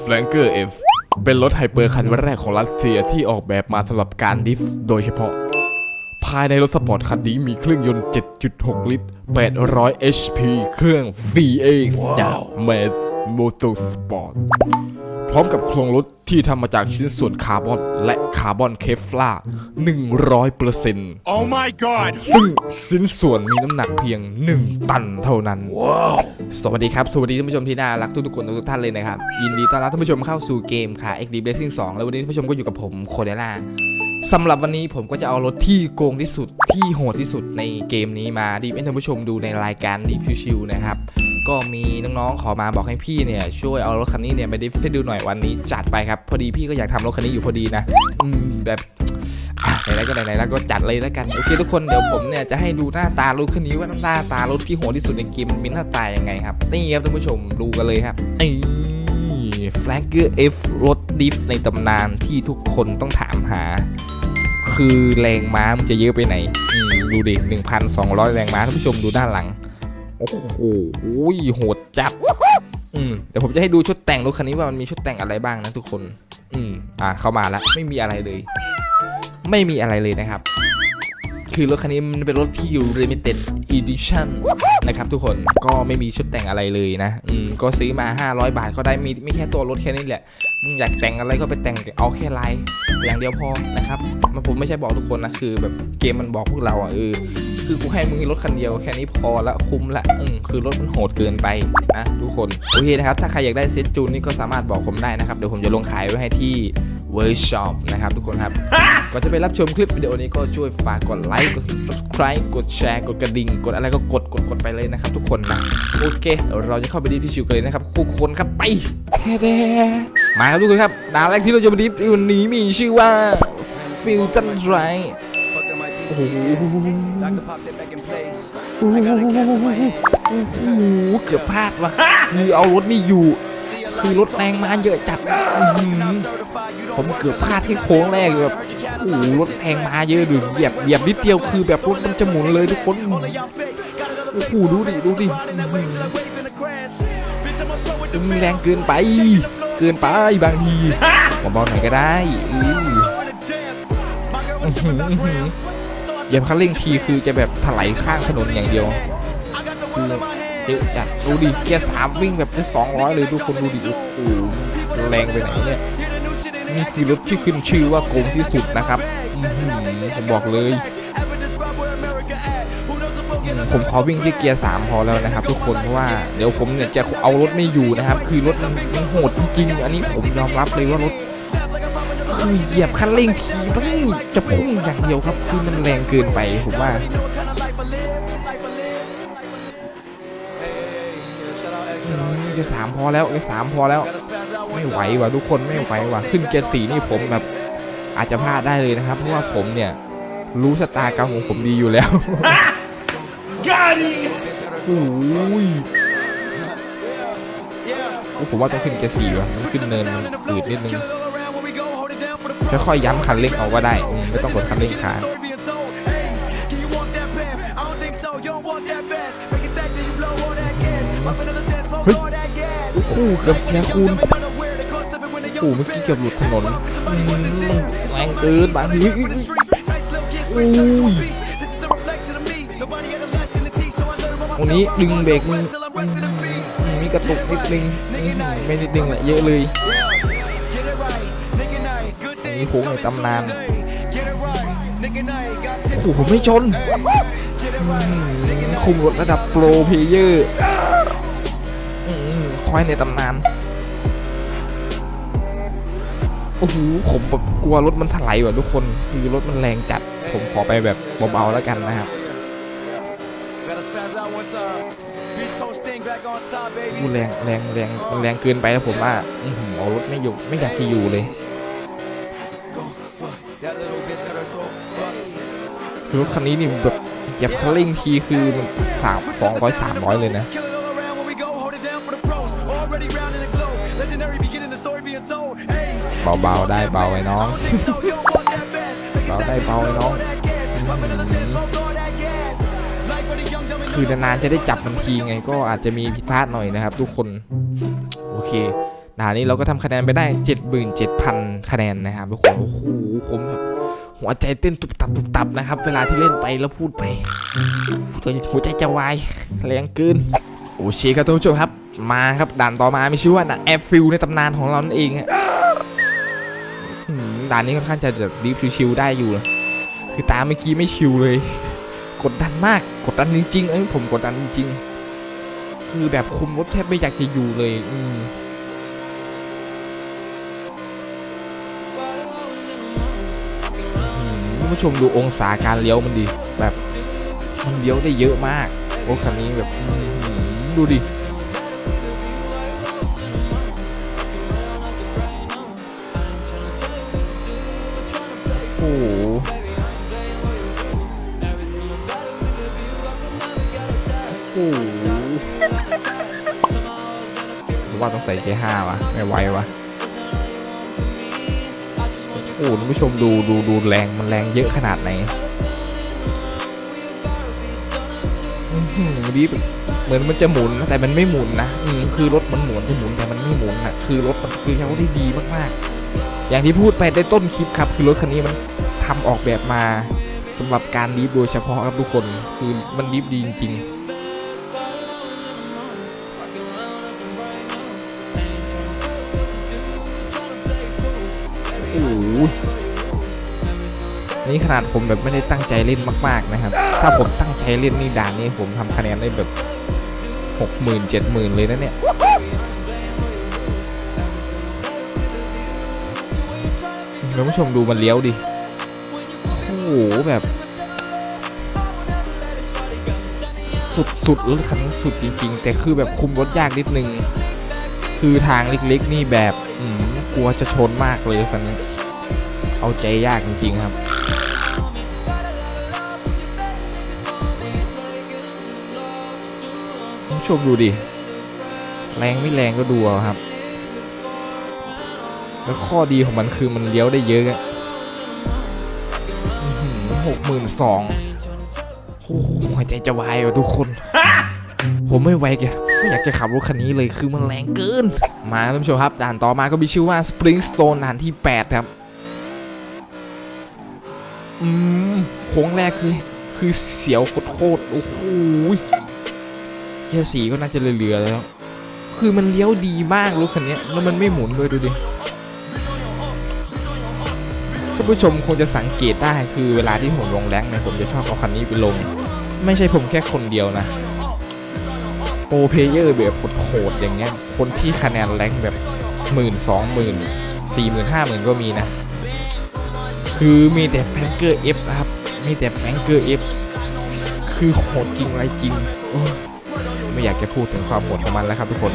แฟลงเกอร์เอฟเป็นรถไฮเปอร์คันแรกของรัสเซียที่ออกแบบมาสำหรับการดริฟต์โดยเฉพาะ ภายในรถสปอร์ตคันนี้มีเครื่องยนต์ 7.6 ลิตร 800 HP เครื่อง V8 จากเมสโมโตสปอร์ต พร้อมกับโครงรถที่ทำมาจากชิ้นส่วนคาร์บอนและคาร์บอนเคฟลาร์100% Oh my god! ซึ่งชิ้นส่วนมีน้ำหนักเพียง 1 ตันเท่านั้น สวัสดีครับ สวัสดีท่านผู้ชมที่น่ารักทุกๆคนทุกๆท่านเลยนะครับ ยินดีต้อนรับท่านผู้ชมเข้าสู่เกมค่ะ XD Racing 2 แล้ววันนี้ท่านผู้ชมก็อยู่กับผมโคเดล่าสำหรับวันนี้ผมก็จะเอารถที่โกงที่สุดที่โหดที่สุดในเกมนี้มาดีให้ท่านผู้ชมดูในรายการดีชิวๆนะครับ ก็มีน้องๆขอมาบอกให้พี่เนี่ยช่วยเอารถคันนี้เนี่ยไปดิฟให้ดูหน่อยวันนี้จัดไปครับ พอดีพี่ก็อยากทำรถคันนี้อยู่พอดีนะอืมแบบไหนๆก็ไหนๆแล้วก็จัดเลยแล้วกันโอเคทุกคนเดี๋ยวผมเนี่ยจะให้ดูหน้าตารถคันนี้ว่าหน้าตารถที่โหดที่สุดในเกมมันมีหน้าตายังไงครับนี่ครับท่านผู้ชมดูกันเลยครับนี่ Flagger F รถดิฟในตำนานที่ทุกคนต้องถามหา คือแรงม้ามันจะเยอะไปไหนดูดิ 1,200 แรงม้าท่านผู้ชมดูด้านหลัง โอ้โหโหดจับอืมเดี๋ยวผมจะให้ดูชุดแต่งรถคันนี้ว่ามันมีชุดแต่งอะไรบ้างนะทุกคน อืมอ่าเข้ามาแล้วไม่มีอะไรเลย ไม่มีอะไรเลยนะครับ คือรถคันนี้มันเป็นรถที่อยู่ limited edition นะครับทุกคนก็ไม่มีชุดแต่งอะไรเลยนะ อืม ก็ซื้อมา 500 บาทก็ได้มีไม่แค่ตัวรถแค่นี้แหละมึงอยากแต่งอะไรก็ไปแต่งเอาแค่ลายอย่างเดียวพอนะครับมันผมไม่ใช่บอกทุกคนนะคือแบบเกมมันบอกพวกเราอะเออคือกูให้มึงรถคันเดียวแค่นี้พอละคุ้มละอืมคือรถมันโหดเกินไปนะทุกคนโอเคนะครับถ้าใครอยากได้เซ็ตจูนนี่ก็สามารถบอกผมได้นะครับเดี๋ยวผมจะลงขายไว้ให้ที่ เวิร์ช็อปนะครับทุกคนครับก่อนจะไปรับชมคลิปวิดีโอนี้ก็ช่วยฝากกดไลค์กด subscribe กดแชร์กดกระดิ่ง กดอะไรก็กดกดกดไปเลยนะครับทุกคนนะโอเคเดี๋ยวเราจะเข้าไปดีที่ชิวกันเลยนะครับทุกคนครับไปแค่แดมาครับทุกคนครับด่านแรกที่เราจะไปดิฟวันนี้มีชื่อว่าฟิลจันไรโอ้โหโอ้โหเกือบพลาดว่ะคือเอารถนี่อยู่ คือรถแรงมาเยอะจัดผมเกือบพลาดที่โค้งแรกแบบโอ้รถแรงมาเยอะดูเหยียบเหยียบนิดเดียวคือแบบรถมันจะหมุนเลยทุกคนโอ้โหดูดิดูดิมันแรงเกินไป เกินไปบางทีเบาๆหน่อยก็ได้เหยียบคันเร่งทีคือจะแบบถลายข้างถนนอย่างเดียวคื เยอะจัดดูดิเกียร์สามวิ่งแบบได้สองร้อยเลยทุกคนดูดิโอ้โหแรงไปไหนเนี่ยนี่คือรถที่ขึ้นชื่อว่าโกงที่สุดนะครับอื้อหือผมบอกเลยผมขอวิ่งที่เกียร์สามพอแล้วนะครับ ทุกคนเพราะว่าเดี๋ยวผมเนี่ยจะเอารถไม่อยู่นะครับ คือรถมันโหดจริงอันนี้ผมยอมรับเลยว่ารถ คือเหยียบคันเร่งทีมันจะพุ่งอย่างเดียวครับ คือมันแรงเกินไปผมว่า ร์สามพอแล้วเกียร์สามพอแล้ว ไม่ไหวว่ะทุกคนไม่ไหวว่ะขึ้นเกียร์สี่นี่ผมแบบอาจจะพลาดได้เลยนะครับ เพราะว่าผมเนี่ยรู้ชะตากรรมของผมดีอยู่แล้ว Got it! โอ้ยโอ้ผมว่าต้องขึ้นเกียร์สี่ว่ะมันขึ้นเนินมันอืดนิดนึงค่อยๆย้ำคันเร่งเอาก็ได้อืมไม่ต้องกดคันเร่งค้าง โอ้โหเกือบเสียคูณโอ้เมื่อกี้เกือบหลุดถนนแรงเกินบางทีอุ้ยวันนี้ดึงเบรกมีอืมมีกระตุกนิดนึงไม่นิดนึงแหละเยอะเลยนนี้โค้งในตำนานโอ้โหผมไม่ชนคุมรถระดับโปรเพเยอร์อื มคอยในตำนาน โอ้โห ผมแบบกลัวรถมันถลายว่ะทุกคน คือรถมันแรงจัด ผมขอไปแบบเบาๆแล้วกันนะครับพูแรงแรงแรงมันแรงเกินไปแล้วผมว่าอือหือเอารถไม่อยู่ไม่อยากที่อยู่เลยคือรถคันนี้นี่แบบเหยียบคันเร่งทีคือมันสามสองร้อยสามร้อยเลยนะ เบาๆได้เบาไอ้น้อง เบาได้เบาไอ้น้อง คือนานๆจะได้จับมันทีไงก็อาจจะมีผิดพลาดหน่อยนะครับทุกคน โอเคด่านนี้เราก็ทำคะแนนไปได้ 77,000 คะแนนนะครับทุกคน โอ้โหผมแบบหัวใจเต้นตุบตับตุบตับนะครับ เวลาที่เล่นไปแล้วพูดไปหัวใจจะวายแรงเกินโอเคครับท่านผู้ชมครับ มาครับด่านต่อมามีชื่อว่าด่านแอร์ฟิลในตำนานของเรานั่นเองฮะด่านนี้ค่อนข้างจะแบบดีฟชิวๆได้อยู่นะคือตามเมื่อกี้ไม่ชิวเลย กดดันมากกดดันจริงๆเอ้ยผมกดดันจริงๆคือแบบคุมรถแทบไม่อยากจะอยู่เลย อืมผู้ชมดูองศาการเลี้ยวมันดีแบบมันเลี้ยวได้เยอะมากรถคันนี้แบบดูดิ โอ้โหรือว่าต้องใส่เกียร์ห้าวะไม่ไหววะโอ้โหท่านผู้ชมดูดูดูแรงมันแรงเยอะขนาดไหนดีเหมือนมันจะหมุนนะแต่มันไม่หมุนนะอืคือรถมันหมุนจะหมุนแต่มันไม่หมุนนะคือรถมันคือเขาได้ดีมากๆ อย่างที่พูดไปในต้นคลิปครับ คือรถคันนี้มันทำออกแบบมาสำหรับการดีฟโดยเฉพาะครับทุกคนคือมันดีฟดีจริงๆโอ้โหนี่ขนาดผมแบบไม่ได้ตั้งใจเล่นมาก ๆนะครับ ถ้าผมตั้งใจเล่นนี่ด่านนี้ผมทำคะแนนได้แบบหกหมื่นเจ็ดหมื่นเลยนะเนี่ย ท่านผู้ชมดูมันเลี้ยวดิ โอ้โหแบบ สุดๆรถคันนี้สุดจริง ๆ แต่คือแบบคุมรถยากนิดนึง คือทางเล็กๆ นี่แบบกลัวจะชนมากเลยคันนี้ เอาใจยากจริง ๆ ครับผู้ชมดูดิ แรงไม่แรงก็ดูเอาครับ แล้วข้อดีของมันคือมันเลี้ยวได้เยอะอะหกหมื่นสองโอ้โหหัวใจจะวายว่ะทุกคน ผมไม่ไหวแกไม่อยากจะขับรถคันนี้เลยคือมันแรงเกิน มาท่านผู้ชมครับ ด่านต่อมาก็มีชื่อว่า Spring Stone ด่านที่ 8 ครับ อืมโค้งแรกคือ คือเสียวโคตรๆโอ้โหเกียร์สีก็น่าจะเหลือๆแล้ว คือมันเลี้ยวดีมากรถคันนี้แล้วมันไม่หมุนด้วยดูดิ ท่านผู้ชมคงจะสังเกตได้คือเวลาที่ผมลงแรงเนี่ยผมจะชอบเอาคันนี้ไปลง ไม่ใช่ผมแค่คนเดียวนะโปรเพเยอร์แบบโหดๆอย่างเงี้ยคนที่คะแนนแรงแบบหมื่นสองหมื่นสี่หมื่นห้าหมื่นก็มีนะ คือมีแต่แฟงเกอร์เอฟครับ มีแต่แฟงเกอร์เอฟคือโหดจริงไรจริงไม่อยากจะพูดถึงความโหดของมันแล้วครับทุกคน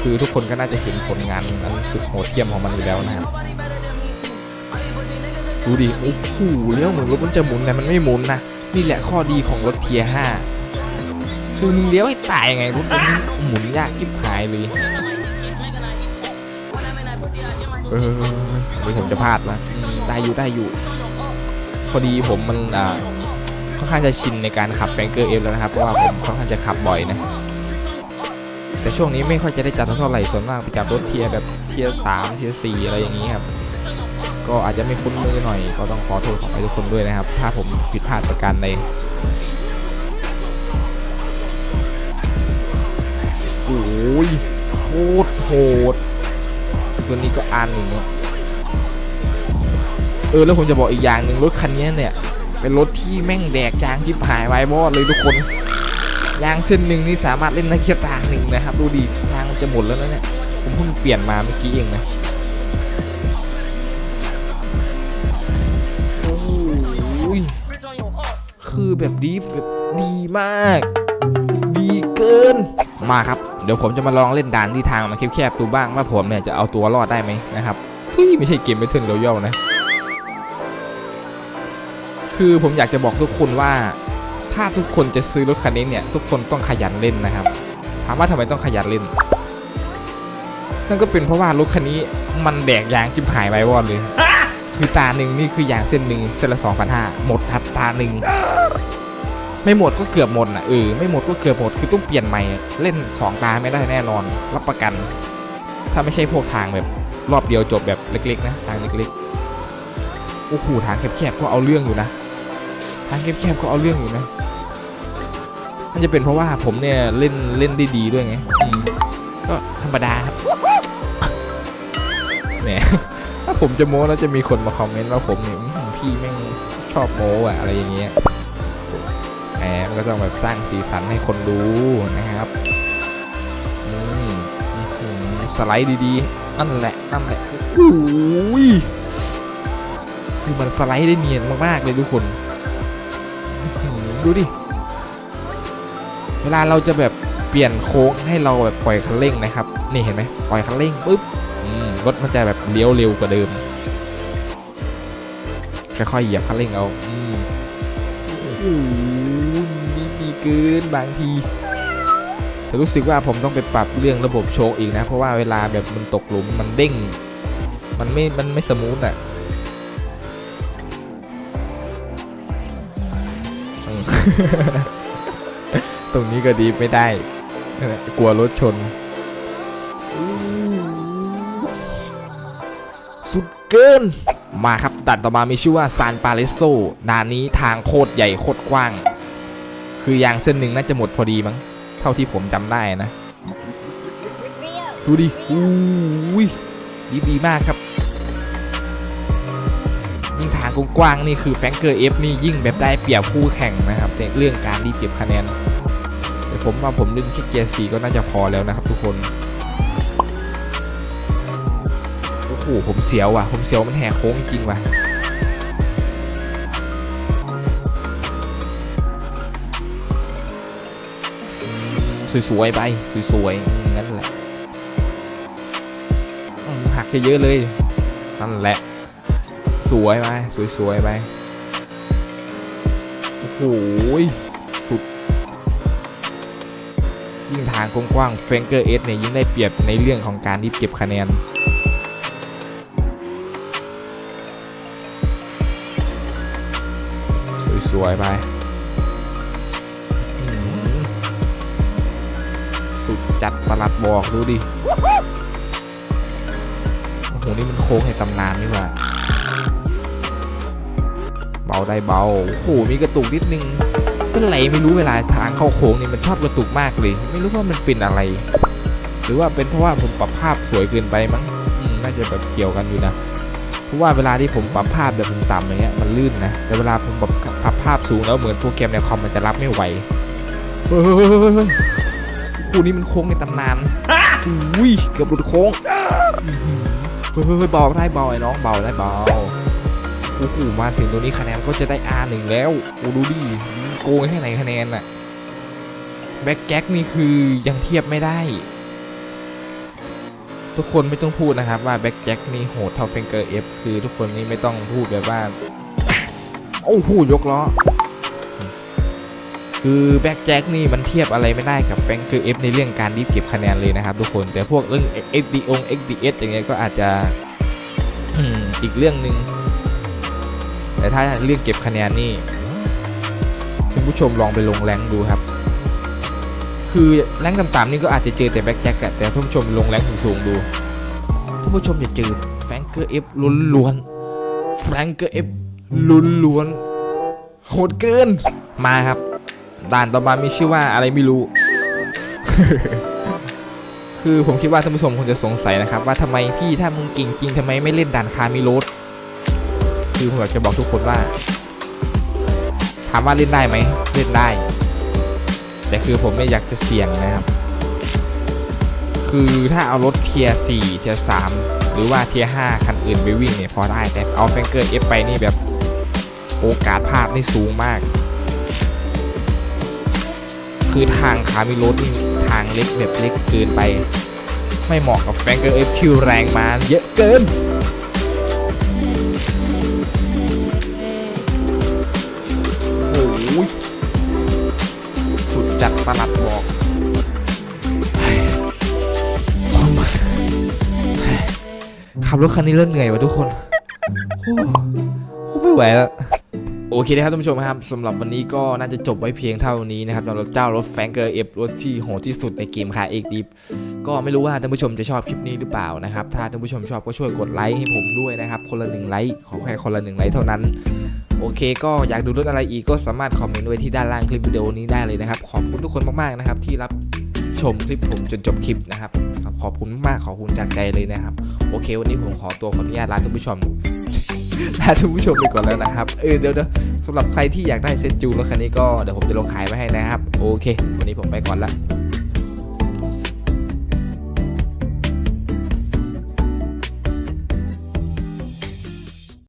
คือทุกคนก็น่าจะเห็นผลงานอันสุดโหดเยี่ยมของมันอยู่แล้วนะครับ ดูดิโอ้โหเลี้ยวเหมือนรถมันจะหมุนแต่มันไม่หมุนนะนี่แหละข้อดีของรถเทียร์ห้าคือมึงเลี้ยวให้ตายไงรถมันหมุนยากจิบหายเลยเออเดี๋ยวผมจะพลาดละได้อยู่ได้อยู่ พอดีผมมันอ่าค่อนข้างจะชินในการขับแฟงเกอร์เอฟแล้วนะครับเพราะว่าผมค่อนข้างจะขับบ่อยนะแต่ช่วงนี้ไม่ค่อยจะได้จัดเท่าไหร่ส่วนมากไปจับรถเทียร์แบบเทียร์สามเทียร์สี่อะไรอย่างนี้ครับ ก็อาจจะไม่คุ้นมือหน่อย ก็ต้องขอโทษขอไปทุกคนด้วยนะครับ ถ้าผมผิดพลาดประการใดโอ้ยโคตรโหดตัวนี้ก็อันหนึ่งเออแล้วผมจะบอกอีกอย่างหนึ่งรถคันนี้เนี่ย เป็นรถที่แม่งแดกยางที่หายไว้บอดเลยทุกคนยางเส้นหนึ่งนี่สามารถเล่นได้แค่างหนึ่งนะครับ ดูดิยางมันจะหมดแล้วนะเนี่ยผมเพิ่งเปลี่ยนมาเมื่อกี้เองนะ คือแบบดีแบบดีมาก ดีเกิน มาครับ เดี๋ยวผมจะมาลองเล่นด่านที่ทางมันแคบๆดูบ้างว่าผมเนี่ยจะเอาตัวรอดได้ไหมนะครับทุยไม่ใช่เกมไม่ถึงเราย่อนะ คือผมอยากจะบอกทุกคนว่า ถ้าทุกคนจะซื้อรถคันนี้เนี่ย ทุกคนต้องขยันเล่นนะครับ ถามว่าทำไมต้องขยันเล่น นั่นก็เป็นเพราะว่ารถคันนี้มันแดกยางจิบหายไววอดเลย คือตาหนึ่งนี่คืออย่างเส้นหนึ่งเส้นละสองพันห้าหมดครับตาหนึ่งไม่หมดก็เกือบหมดนะเออไม่หมดก็เกือบหมดคือต้องเปลี่ยนใหม่เล่นสองตาไม่ได้แน่นอน รับประกัน ถ้าไม่ใช่พวกทางแบบรอบเดียวจบแบบเล็กๆนะทางเล็กๆโอ้โหทางแคบๆก็เอาเรื่องอยู่นะ ทางแคบๆก็เอาเรื่องอยู่นะมันจะเป็นเพราะว่าผมเนี่ยเล่นเล่นได้ดีด้วยไงก็ธรรมดาครับแหม ถ้าผมจะโม้แล้วจะมีคนมาคอมเมนต์ว่าผมเนี่ยอื้อหือพี่แม่งชอบโม้อะอะไรอย่างเงี้ยแหมก็ต้องแบบสร้างสีสันให้คนดูนะครับอืมอื้อหือสไลด์ดีๆนั่นแหละนั่นแหละโอ้ยคือมันสไลด์ได้เนียนมากๆเลยทุกคนดูดิ เวลาเราจะแบบเปลี่ยนโค้งให้เราแบบปล่อยคันเร่งนะครับ นี่เห็นไหมปล่อยคันเร่งปุ๊บ รถมันจะแบบเลี้ยวเร็วกว่าเดิม ค่อยๆเหยียบคันเร่งเอาอืมโอ้โหนี่ดีเกินบางทีแต่รู้สึกว่าผมต้องไปปรับเรื่องระบบโชคอีกนะ เพราะว่าเวลาแบบมันตกหลุมมันเด้ง มันไม่ มันไม่สมูทอะอืมตรงนี้ก็ดีไม่ได้ กลัวรถชน สุดเกิน มาครับด่านต่อมามีชื่อว่าซานปาเลโซด่านนี้ทางโคตรใหญ่โคตรกว้าง คือยางเส้นหนึ่งน่าจะหมดพอดีมั้ง เท่าที่ผมจำได้นะ ดูดิอุ้ยดีดีมากครับ ยิ่งทางกว้างนี่คือแฟงเกอร์เอฟนี่ยิ่งแบบได้เปรียบคู่แข่งนะครับในเรื่องการรีบเก็บคะแนนแต่ผมว่าผมเล่นแค่เกียร์สีก็น่าจะพอแล้วนะครับทุกคน หผมเสียวว่ะ ผมเสียวมันแหกโค้งจริงว่ะสวยๆไปสวยๆงั้นแหละหักเยอะๆเลยนั่นแหละ สวยไปสวยๆไปโอ้โหยิ่งทางกว้างๆเฟงเกอร์เอสเนี่ยยิ่งได้เปรียบในเรื่องของการรีบเก็บคะแนน สวยไป สุดจัดประหลัดบอกดูดิ โอ้โห นี่มันโค้งในตำนานนี่หว่า เบาได้เบา โอ้โห มีกระตุกนิดนึงเป็นไรไม่รู้เวลาทางเข้าโค้งนี่มันชอบกระตุกมากเลย ไม่รู้ว่ามันเป็นอะไร หรือว่าเป็นเพราะว่าผมปรับภาพสวยเกินไปมั้งน่าจะแบบเกี่ยวกันอยู่นะเพราะว่าเวลาที่ผมปรับภาพแบบต่ำๆอย่างเงี้ยมันลื่นนะแต่เวลาผมปรับ ปรับภาพสูงแล้วเหมือนโปรแกรมในคอมมันจะรับไม่ไหวเฮ้ยคู่นี้มันโค้งในตำนานอุ้ยเกือบหลุดโค้งอื้อหือเฮ้ยเฮ้ยเฮ้ยเบาได้เบาไอ้น้องเบาได้เบาโอ้โหมาถึงตรงนี้คะแนนก็จะได้ R1 แล้วโอ้ดูดิโกงแค่ไหนคะแนนน่ะแบ็กแก๊กนี่คือยังเทียบไม่ได้ ทุกคนไม่ต้องพูดนะครับว่าแบ็กแจ็คนี่โหดเท่าเฟงเกอร์เอฟคือทุกคนนี่ไม่ต้องพูดแบบว่า โอ้โหยกล้อ คือแบ็กแจ็คนี่มันเทียบอะไรไม่ได้กับแฟงเกอร์เอฟในเรื่องการรีบเก็บคะแนนเลยนะครับทุกคน แต่พวกเรื่อง XD อง XDS อย่างเงี้ยก็อาจจะอีกเรื่องหนึ่งแต่ถ้าเรื่องเก็บคะแนนนี่คุณผู้ชมลองไปลงแรงดูครับ คือแรงต่ำๆนี่ก็อาจจะเจอแต่แบ็กแจ็คอะแต่ท่านผู้ชมลงแรงสูงๆดูท่านผู้ชมจะเจอแฟงเกอร์เอฟล้วนๆแฟงเกอร์เอฟ ล้นล้วนโหดเกิน มาครับ ด่านต่อมามีชื่อว่าอะไรไม่รู้ คือผมคิดว่าท่านผู้ชมคงจะสงสัยนะครับ ว่าทำไมพี่ถ้ามึงเก่งจริงทำไมไม่เล่นด่านคามิโรสคือผมอยากจะบอกทุกคนว่า ถามว่าเล่นได้ไหมเล่นได้ แต่คือผมไม่อยากจะเสี่ยงนะครับ คือถ้าเอารถเทียร์4เทียร์3หรือว่าเทียร์5คันอื่นไปวิ่งเนี่ยพอได้แต่เอาแฟงเกอร์ F ไปนี่แบบ โอกาสพลาดนี่สูงมาก คือทางขามิโรถนี่ทางเล็กแบบเล็กเกินไป ไม่เหมาะกับแฟงเกอร์ F ที่แรงมาเยอะเกินโอ้ยสุดจัดประหลัดบอกเฮ้ยผมขับรถคันนี้เริ่มเหนื่อยวะทุกคน โอ้ไม่ไหวแล้ว โอเคนะครับท่านผู้ชมครับสำหรับวันนี้ก็น่าจะจบไว้เพียงเท่านี้นะครับสำหรับเจ้ารถแฟงเกอร์เอฟรถที่โหดที่สุดในเกมคาเอ็กดิฟก็ไม่รู้ว่าท่านผู้ชมจะชอบคลิปนี้หรือเปล่านะครับ ถ้าท่านผู้ชมชอบก็ช่วยกดไลค์ให้ผมด้วยนะครับคนละหนึ่งไลค์ขอแค่คนละหนึ่งไลค์เท่านั้น โอเค ก็อยากดูรถอะไรอีกก็สามารถคอมเมนต์ไว้ที่ด้านล่างคลิปวิดีโอนี้ได้เลยนะครับขอบคุณทุกคนมากๆนะครับที่รับชมคลิปผมจนจบคลิปนะครับขอบคุณมากขอบคุณจากใจเลยนะครับ โอเค วันนี้ผมขอตัวขออนุญาตลาท่านผู้ชม ลาท่านผู้ชมไปก่อนแล้วนะครับ เออเดี๋ยวเดี๋ยวสำหรับใครที่อยากได้เซตจูนรถคันนี้ก็เดี๋ยวผมจะลงขายไว้ให้นะครับ โอเค วันนี้ผมไปก่อนละ